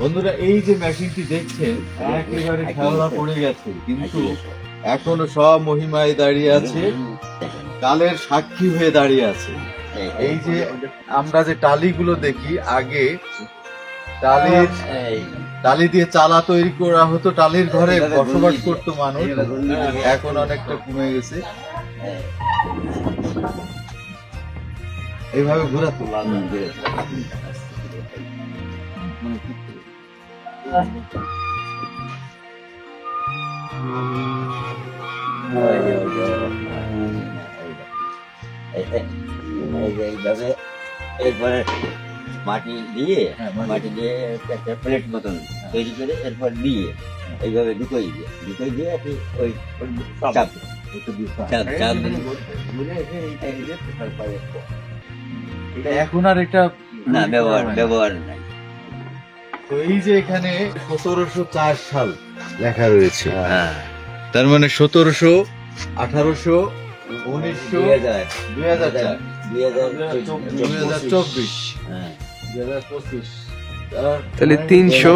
বন্ধুরা এই যে মেশিনটি দেখছেন একেবারে খেলা পড়ে গেছে কিন্তু এখনও সব মহিমায় দাঁড়িয়ে আছে। কালের সাক্ষী হয়ে দাঁড়িয়ে আছে। এই যে আমরা যে টালিগুলো দেখি আগে টালির টালি দিয়ে চালা তৈরি করা হতো টালির ঘরে বসবাস করতো মানুষ। এখন অনেকটা কমে গেছে। এইভাবে ঘোরাতো। এরপরে মাটি দিয়ে মাটি। দিয়ে একটা প্লেট মতন তৈরি করে এরপর দিয়ে এইভাবে ঢুকোই দিয়ে ঢুকোই দিয়ে কি ওই চাপ চাপ চাপ এখন আর এটা না ব্যবহার ব্যবহার নাই তো এই যে এখানে সতেরোশো চার সাল লেখা রয়েছে। হ্যাঁ। তার মানে সতেরোশো আঠারোশো উনিশশো দুই হাজার চার। দুই হাজার চব্বিশ। হ্যাঁ। দুই হাজার পঁচিশ। তাহলে তিনশো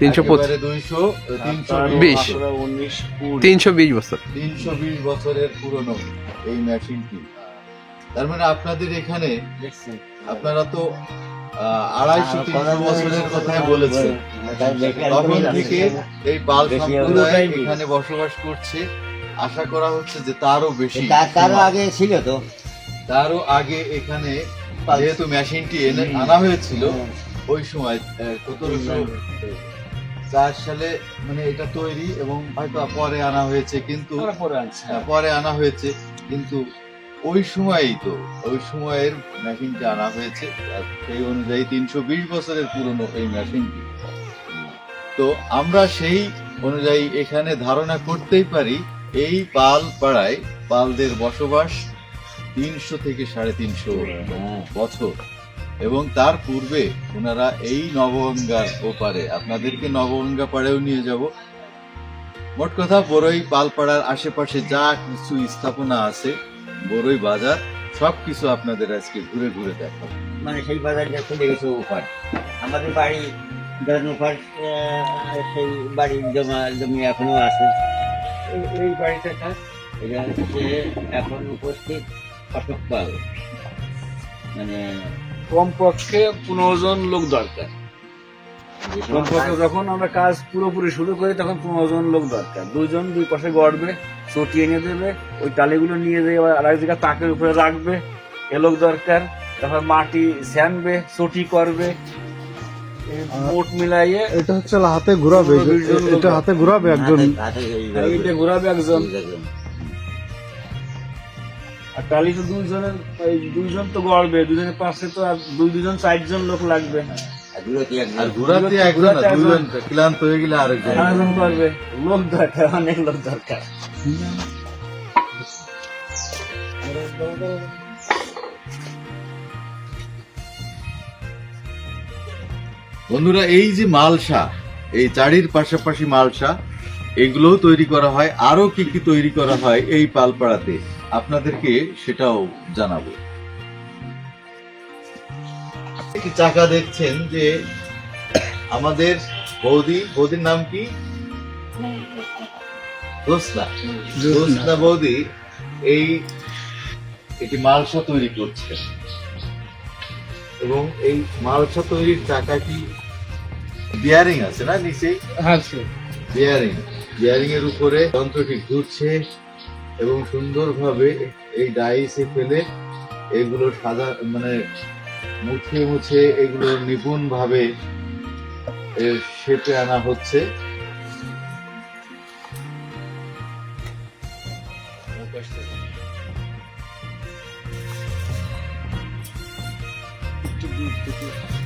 তিনশো পঁচিশ। দুইশো তিনশো বিশ। তিনশো বিশ বছর। তিনশো বিশ বছরের পুরনো এই মেশিনটি তার মানে আপনাদের এখানে আপনারা তো আড়াইশো তিনশো বছরের কথাই বলেছেন তখন থেকে এই বাল সম্প্রদায় এখানে বসবাস করছে। আশা করা হচ্ছে যে তারও বেশি তারও আগে ছিল তো। তারও আগে এখানে যেহেতু মেশিনটি এনে আনা হয়েছিল ওই সময় সতেরোশো চার সালে মানে এটা তৈরি এবং হয়তো পরে আনা হয়েছে কিন্তু পরে আনা হয়েছে কিন্তু ওই সময়ই তো ওই সময়ের মেশিনটা আনা হয়েছে সেই অনুযায়ী তিনশো বিশ বছরের পুরনো এই মেশিনটি তো আমরা সেই অনুযায়ী এখানে ধারণা করতেই পারি এই পাল পাড়ায় পালদের বসবাস তিনশো থেকে সাড়ে তিনশো হ্যাঁ। বছর। এবং তার পূর্বে ওনারা এই নবগঙ্গার ওপারে আপনাদেরকে নবগঙ্গা পাড়েও নিয়ে যাব। মোট কথা বড়ই পালপাড়ার আশেপাশে যা কিছু স্থাপনা আছে বড়ই বাজার সবকিছু আপনাদের আজকে ঘুরে ঘুরে দেখাবো। মানে সেই বাজারটা চলে গেছে ওপার। আমাদের বাড়ি ধরেন ওপার আহ, সেই বাড়ির জমা জমি এখনও আছে। এই- এই বাড়িটা এটা হচ্ছে এখন উপস্থিত অশোক পাল। মানে কমপক্ষে পনেরো জন লোক দরকার। কমপক্ষে যখন আমরা কাজ পুরোপুরি শুরু করি তখন পনেরো জন লোক দরকার। দুজন দুই পাশে গড়বে। চটি এনে দেবে ওই টালিগুলো নিয়ে যেয়ে আবার আরেক জায়গায় তাকের উপরে রাখবে এ লোক দরকার। তারপর মাটি ছানবে চটি করবে মোট মিলাইয়ে এটা হচ্ছে হাতে ঘোরাবে এটা হাতে ঘোরাবে একজন। ঘোরাবে। একজন। আর টালি তো দুইজনের এই দুইজন তো গড়বে দুজনের পাশে তো আর দুই দুজন চারজন লোক লাগবে। আর ঘুরাতে একজন ক্লান্ত হয়ে গেলে আরেকজন করবে। লোক দরকার অনেক লোক দরকার। বন্ধুরা, এই যে মালসা, এই চারির পাশাপাশি মালসা, এগুলোও তৈরি করা হয়। আরও কি কি তৈরি করা হয় এই পালপাড়াতে, আপনাদেরকে সেটাও জানাব। চাকা দেখছেন যে আমাদের বৌদি, বৌদির নাম কি? জোসনা জোসনা বৌদি এই এটি মালসা তৈরি করছে। এবং এই মালসা তৈরির চাকাটি বিয়ারিং আছে না হ্যাঁ বিয়ারিং বিয়ারিং এর উপরে যন্ত্রটি ঘুরছে এবং সুন্দরভাবে এই ডাইসে ফেলে এগুলো সাদা মানে মুছে মুছে এগুলো নিপুণ ভাবে শেপে আনা হচ্ছে। 这不就这。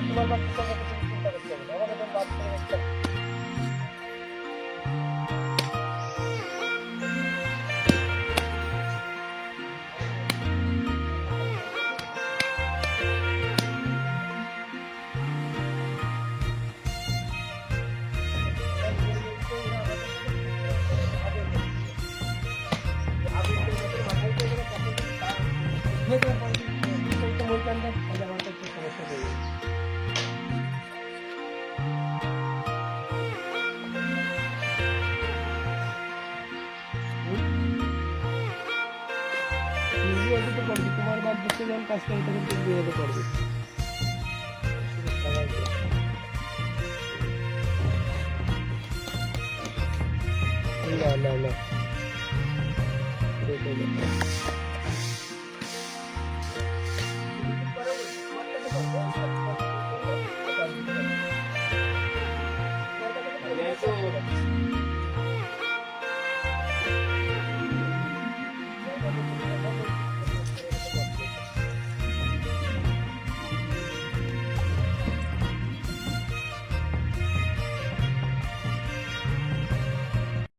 তোমার বাদ দিতে যখন কাজ করে তখন তুমি বেরোতে পারবে না না না